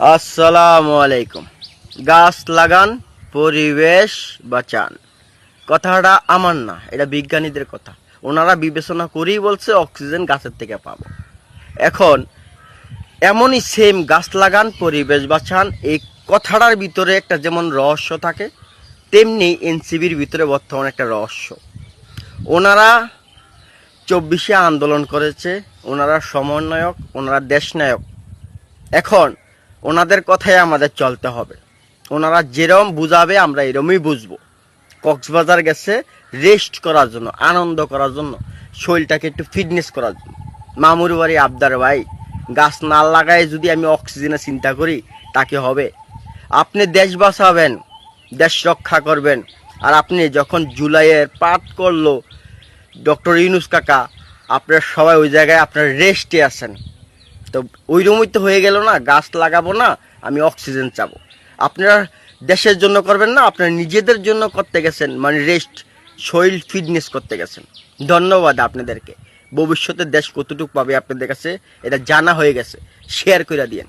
আসসালামু আলাইকুম গাছ লাগান, পরিবেশ বাঁচান। কথাটা আমার না, এটা বিজ্ঞানীদের কথা। ওনারা বিবেচনা করেই বলছে অক্সিজেন গাছের থেকে পাবো। এখন, এমনই সেম গাছ লাগান, পরিবেশ বাঁচান, এই কথাটার ভিতরে একটা যেমন রহস্য থাকে, তেমনি এনসিবির ভিতরে বর্তমানে একটা রহস্য। ওনারা চব্বিশে আন্দোলন করেছে, ওনারা সমন্বয়ক, ওনারা দেশনায়ক। এখন ওনাদের কথাই আমাদের চলতে হবে। ওনারা যেরম বুঝাবে, আমরা এরমই বুঝব। কক্সবাজার গেছে রেস্ট করার জন্য, আনন্দ করার জন্য, শরীরটাকে একটু ফিটনেস করার জন্য। মামুর বাড়ি, আবদার ভাই, গাছ না লাগায় যদি আমি অক্সিজেনে চিন্তা করি, তাকে হবে। আপনি দেশ বাঁচাবেন, দেশ রক্ষা করবেন। আর আপনি যখন জুলাইয়ের পাঠ করল, ডক্টর ইউনুস কাকা, আপনার সবাই ওই জায়গায় আপনার রেস্টে আছেন। তো ওই রকমই তো হয়ে গেল না, গাছ লাগাবো না, আমি অক্সিজেন চাবো। আপনারা দেশের জন্য করবেন না, আপনারা নিজেদের জন্য করতে গেছেন মানে রেস্ট শরীর ফিটনেস করতে গেছেন। ধন্যবাদ আপনাদেরকে। ভবিষ্যতে দেশ কতটুকু পাবে আপনাদের কাছে, এটা জানা হয়ে গেছে। শেয়ার করে দিয়েন।